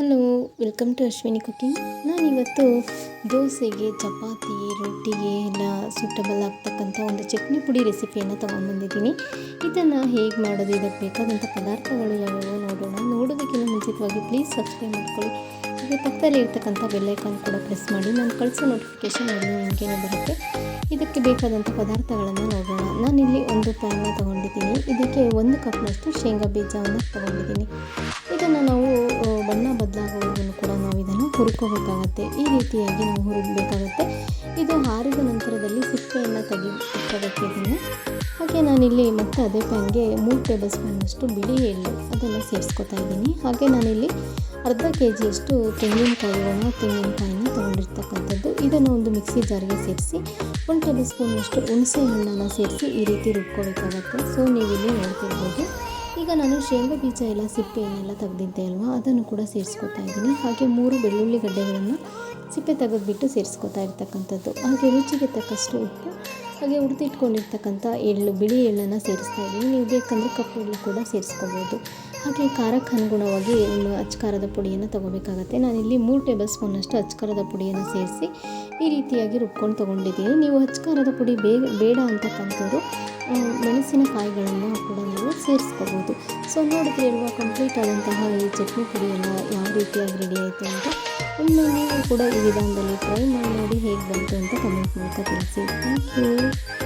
Hello, welcome to Ashwini cooking. ನಾನಿವತ್ತು ದೋಸೆಗೆ, ಚಪಾತಿ ರೊಟ್ಟಿಗೆ ಎಲ್ಲ ಸೂಟಬಲ್ ಆಗ್ತಕ್ಕಂಥ ಒಂದು ಚಟ್ನಿ ಪುಡಿ ರೆಸಿಪಿಯನ್ನು ತೊಗೊಂಡ್ಬಂದಿದ್ದೀನಿ. ಇದನ್ನು ಹೇಗೆ ಮಾಡೋದು, ಇದಕ್ಕೆ ಬೇಕಾದಂಥ ಪದಾರ್ಥಗಳು ಯಾವುವು ನೋಡೋಣ. ನೋಡೋದಕ್ಕಿಂತ ಮುಂಚಿತವಾಗಿ ಪ್ಲೀಸ್ ಸಬ್ಸ್ಕ್ರೈಬ್ ಮಾಡ್ಕೊಳ್ಳಿ. ಹಾಗೆ ಪಕ್ಕದಲ್ಲಿ ಇರ್ತಕ್ಕಂಥ ಬೆಲ್ಲೈಕಾನ್ ಕೂಡ ಪ್ರೆಸ್ ಮಾಡಿ, ನಾನು ಕಳಿಸೋ ನೋಟಿಫಿಕೇಷನ್ ಅಲ್ಲಿ ನಿಮಗೇನು ಬರುತ್ತೆ. ಇದಕ್ಕೆ ಬೇಕಾದಂಥ ಪದಾರ್ಥಗಳನ್ನು ನೋಡೋಣ. ನಾನಿಲ್ಲಿ ಒಂದು ಪ್ಯಾನ್ನ ತೊಗೊಂಡಿದ್ದೀನಿ. ಇದಕ್ಕೆ ಒಂದು ಕಪ್ನಷ್ಟು ಶೇಂಗಾ ಬೀಜವನ್ನು ತೊಗೊಂಡಿದ್ದೀನಿ. ಇದನ್ನು ನಾವು ಬಣ್ಣ ಇದನ್ನು ಹುರ್ಕೋಬೇಕಾಗತ್ತೆ ಈ ರೀತಿಯಾಗಿ ನಾವು ಹುರಿಬೇಕಾಗತ್ತೆ ಇದು ಹಾರಿದ ನಂತರದಲ್ಲಿ ಸಿಪ್ಪೆಯನ್ನು ತೆಗಿಬೇಕಾಗತ್ತೆ ಇದನ್ನು. ಹಾಗೆ ನಾನಿಲ್ಲಿ ಮತ್ತೆ ಅದೇ ಪ್ಯಾನ್ಗೆ ಮೂರು ಟೇಬಲ್ ಸ್ಪೂನಷ್ಟು ಬಿಳಿ ಎಳ್ಳು ಅದನ್ನು ಸೇರಿಸ್ಕೊತಾ ಇದ್ದೀನಿ. ಹಾಗೆ ನಾನಿಲ್ಲಿ ಅರ್ಧ ಕೆ ಜಿಯಷ್ಟು ತೆಂಗಿನಕಾಯಿ ಒಣ ತೆಂಗಿನಕಾಯಿನ ತೊಗೊಂಡಿರ್ತಕ್ಕಂಥದ್ದು. ಇದನ್ನು ಒಂದು ಮಿಕ್ಸಿ ಜಾರಿಗೆ ಸೇರಿಸಿ, ಒಂದು ಟೇಬಲ್ ಸ್ಪೂನಷ್ಟು ಹುಣಸೆ ಹಣ್ಣನ್ನು ಸೇರಿಸಿ ಈ ರೀತಿ ರುಬ್ಕೋಬೇಕಾಗತ್ತೆ. ಸೊ ನೀವಿಲ್ಲಿ ನೋಡ್ತಿರ್ಬೋದು. ಈಗ ನಾನು ಶೇಂಗಾ ಬೀಜ ಎಲ್ಲ ಸಿಪ್ಪೆಯನ್ನೆಲ್ಲ ತೆಗೆದಿದ್ದೆ ಅಲ್ವಾ? ಅದನ್ನು ಕೂಡ ಸೇರಿಸ್ಕೊತಾ ಇದ್ದೀನಿ. ಹಾಗೆ ಮೂರು ಬೆಳ್ಳುಳ್ಳಿ ಗಡ್ಡೆಗಳನ್ನು ಸಿಪ್ಪೆ ತೆಗೆದುಬಿಟ್ಟು ಸೇರಿಸ್ಕೊತಾ ಇರ್ತಕ್ಕಂಥದ್ದು. ಹಾಗೆ ರುಚಿಗೆ ತಕ್ಕಷ್ಟು ಉಪ್ಪು ಹಾಗೆ ಹುರಿದಿಟ್ಕೊಂಡಿರ್ತಕ್ಕಂಥ ಎಳ್ಳು, ಬಿಳಿ ಎಳ್ಳನ್ನು ಸೇರಿಸ್ತಾ ಇದ್ದೀನಿ. ನೀವು ಬೇಕಂದರೆ ಕಪ್ಪು ಎಳ್ಳು ಕೂಡ ಸೇರಿಸ್ಕೋಬೋದು. ಹಾಗೆ ಖಾರಕ್ಕೆ ಅನುಗುಣವಾಗಿ ಅಚ್ಕಾರದ ಪುಡಿಯನ್ನು ತೊಗೋಬೇಕಾಗತ್ತೆ. ನಾನಿಲ್ಲಿ ಮೂರು ಟೇಬಲ್ ಸ್ಪೂನಷ್ಟು ಅಚ್ಕಾರದ ಪುಡಿಯನ್ನು ಸೇರಿಸಿ ಈ ರೀತಿಯಾಗಿ ರುಬ್ಕೊಂಡು ತೊಗೊಂಡಿದ್ದೀನಿ. ನೀವು ಅಚ್ಕಾರದ ಪುಡಿ ಬೇಗ, ಬೇಡ ಅಂತಕ್ಕಂಥವ್ರು ಮೆಣಸಿನಕಾಯಿಗಳನ್ನು ಕೂಡ ನೀವು ಸೇರಿಸ್ಕೋಬೋದು. ಸೊ, ನೋಡಿದ್ರೆ ಇರುವ ಕಂಪ್ಲೀಟ್ ಆದಂತಹ ಈ ಚಟ್ನಿ ಪುಡಿಯನ್ನು ಯಾವ ರೀತಿಯಾಗಿ ರೆಡಿ ಆಯಿತು ಅಂತ ಇನ್ನು ನೀವು ಕೂಡ ಈ ವಿಧಾನದಲ್ಲಿ ಟ್ರೈ ಮಾಡಿ, ನೋಡಿ ಹೇಗೆ ಬಂತು ಅಂತ ಕಮೆಂಟ್ ಮೂಲಕ ತಿಳಿಸಿ. Thank you soon.